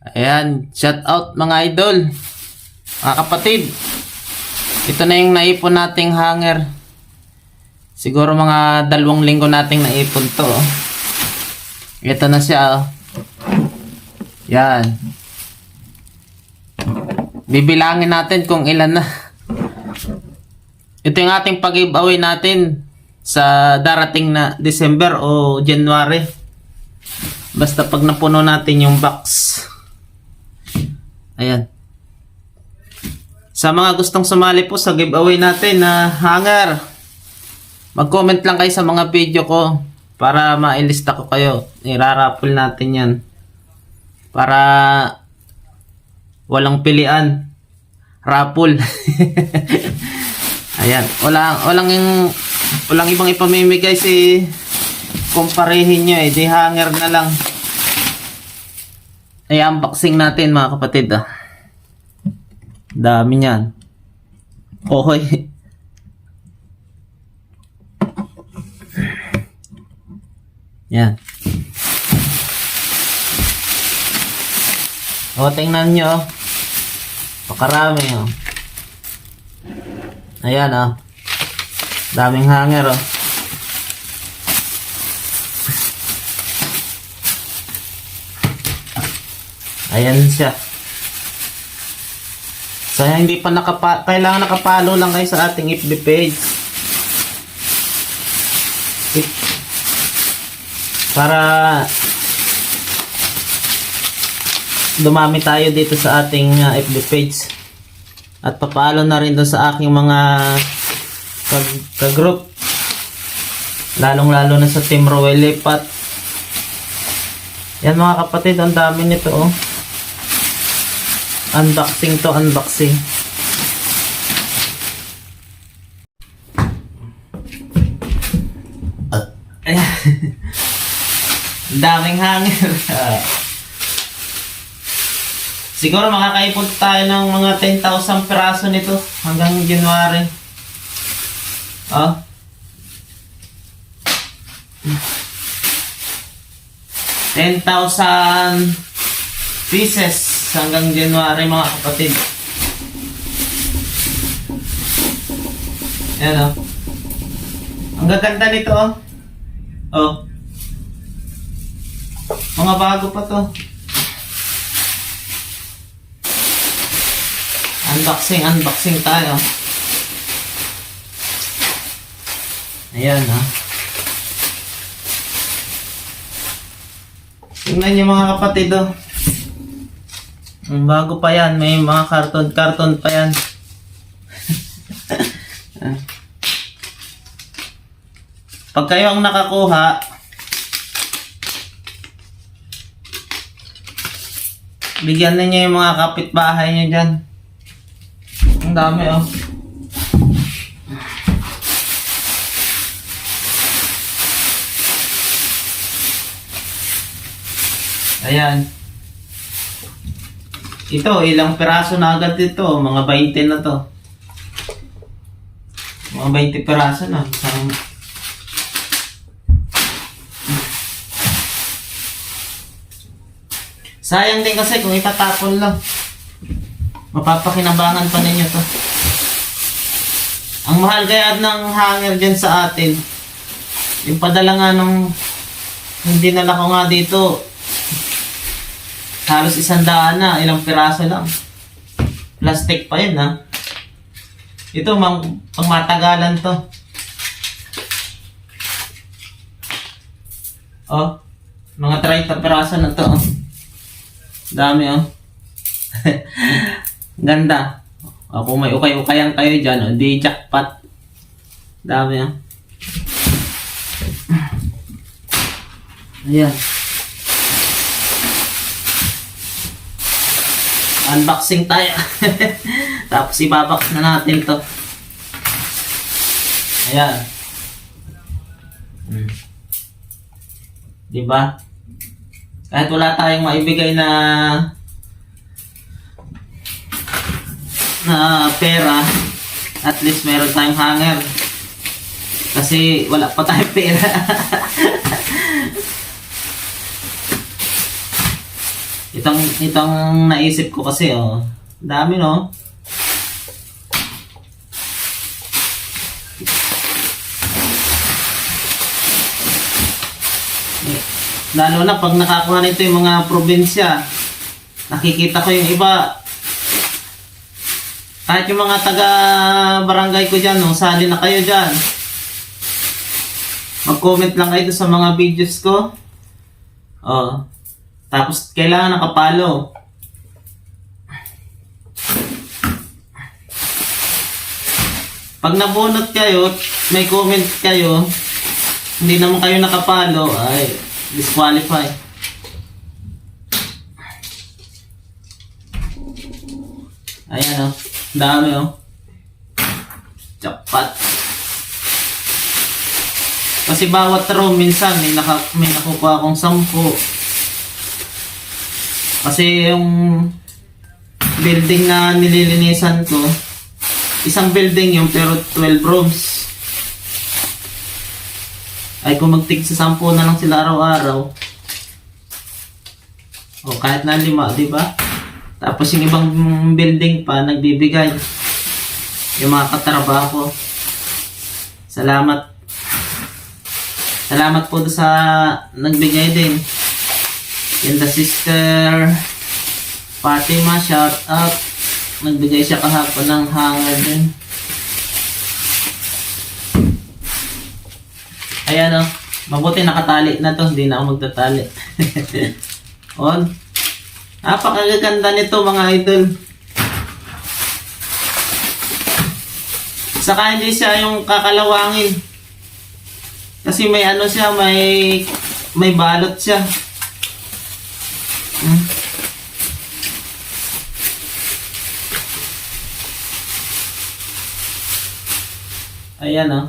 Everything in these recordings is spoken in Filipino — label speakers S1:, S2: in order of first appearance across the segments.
S1: Ayan, shout out mga idol. Mga kapatid. Ito na yung naipon nating hanger. Siguro mga dalawang linggo nating naipon to. oh. Ito na siya. oh. Yan. Bibilangin natin kung ilan na. Ito yung ating pag-giveaway natin sa darating na December o January. Basta pag napuno natin yung box. Ayan. Sa mga gustong sumali po sa giveaway natin na hanger, mag-comment lang kayo sa mga video ko para mailista ko kayo. Irarapol natin yan. Para walang pilian. Rapol. Ayan. Walang, walang, yung, walang ibang ipamimigay si kumparehin nyo eh. Di hanger na lang. Ay, unboxing natin mga kapatid ah. Dami niyan. Ohoy. Yan. O, tingnan nyo. oh. Pakarami oh. Ayan oh. Daming hanger oh. Ayan siya. So, hindi pa nakapa kailangan nakapalo lang kayo sa ating FB page. If- para dumami tayo dito sa ating uh, FB page. At papalo na rin doon sa aking mga kag- kagroup. Lalong-lalo na sa Team Roel Lipat. Yan mga kapatid, ang dami nito oh. Unboxing to unboxing. Ang daming hangin. Siguro makakaipon tayo ng mga 10,000 piraso nito hanggang January. Oh. Ten thousand pieces hanggang January mga kapatid. Ayan oh. Ang gaganda nito oh. Oh. Mga bago pa to. Unboxing, unboxing tayo. Ayan ha. Tingnan niyo mga kapatid oh. Bago pa yan. May mga karton-karton pa yan. Pag kayo ang nakakuha, bigyan ninyo yung mga kapitbahay nyo dyan. Ang dami oh. Ayan. Ito, ilang piraso na agad ito. Mga 20 na to. Mga 20 piraso na. Isang... Sayang din kasi kung itatapon lang. Mapapakinabangan pa ninyo to. Ang mahal kaya ng hanger dyan sa atin. Yung padala nga nung hindi nala ko nga dito. Halos isang daan na, ilang piraso lang. Plastic pa yun ha. Ito, mang, pang matagalan to. Oh, mga 30 piraso na to. Oh. Dami oh. Ganda. O, kung may ukay-ukayan kayo dyan, o, di jackpot. Dami oh. Ayan. Unboxing tayo. Tapos ibabox na natin to. Ayan. Hmm. Diba? Kahit wala tayong maibigay na na pera, at least meron tayong hanger. Kasi wala pa tayong pera. Itong, itong naisip ko kasi, oh. Dami, no? Lalo na pag nakakuha nito yung mga probinsya. Nakikita ko yung iba. Kahit yung mga taga barangay ko dyan, no, sali na kayo dyan. Mag-comment lang kayo sa mga videos ko. Oh. Tapos kailangan nakapalo. Pag nabunot kayo, may comment kayo, hindi naman kayo nakapalo, ay disqualify. Ayan oh, dami oh. Jackpot. Kasi bawat room minsan may, naka, may nakukuha akong sampu. Kasi yung building na nililinisan ko, isang building yung pero 12 rooms. Ay kung magtig sa sampu na lang sila araw-araw. O kahit na lima, di ba? Tapos yung ibang building pa nagbibigay. Yung mga katrabaho. Salamat. Salamat po sa nagbigay din. Yung the sister Fatima, shout out. Nagbigay siya kahapon ng hanger din. Ayan o. Mabuti nakatali na to. Hindi na ako magtatali. On. Napakaganda nito mga idol. Saka hindi siya yung kakalawangin. Kasi may ano siya, may may balot siya. Ayan oh.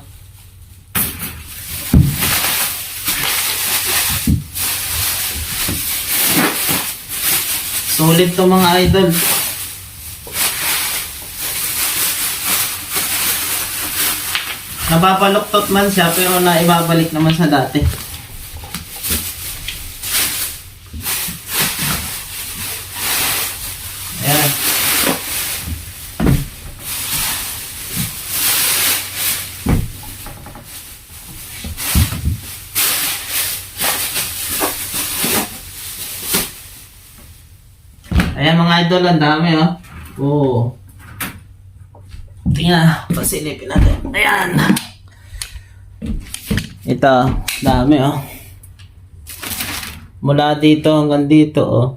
S1: Solid to mga idol. Nababaluktot man siya pero naibabalik naman sa dati. Ayan. Ayan mga idol, ang dami oh. Oo. Tingnan, pasilipin natin. Ayan. Ito, dami oh. Mula dito hanggang dito oh.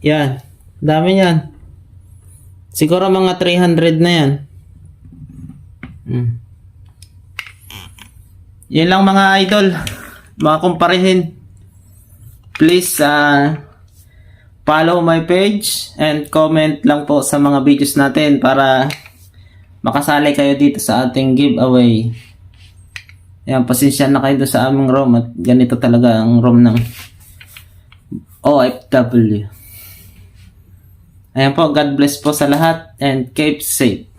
S1: Yan. Dami yan. Siguro mga 300 na yan. Hmm. Yan lang mga idol. Mga kumparihin. Please, ah, follow my page and comment lang po sa mga videos natin para makasali kayo dito sa ating giveaway. Ayan, pasensya na kayo sa aming room at ganito talaga ang room ng OFW. Ayan po, God bless po sa lahat and keep safe.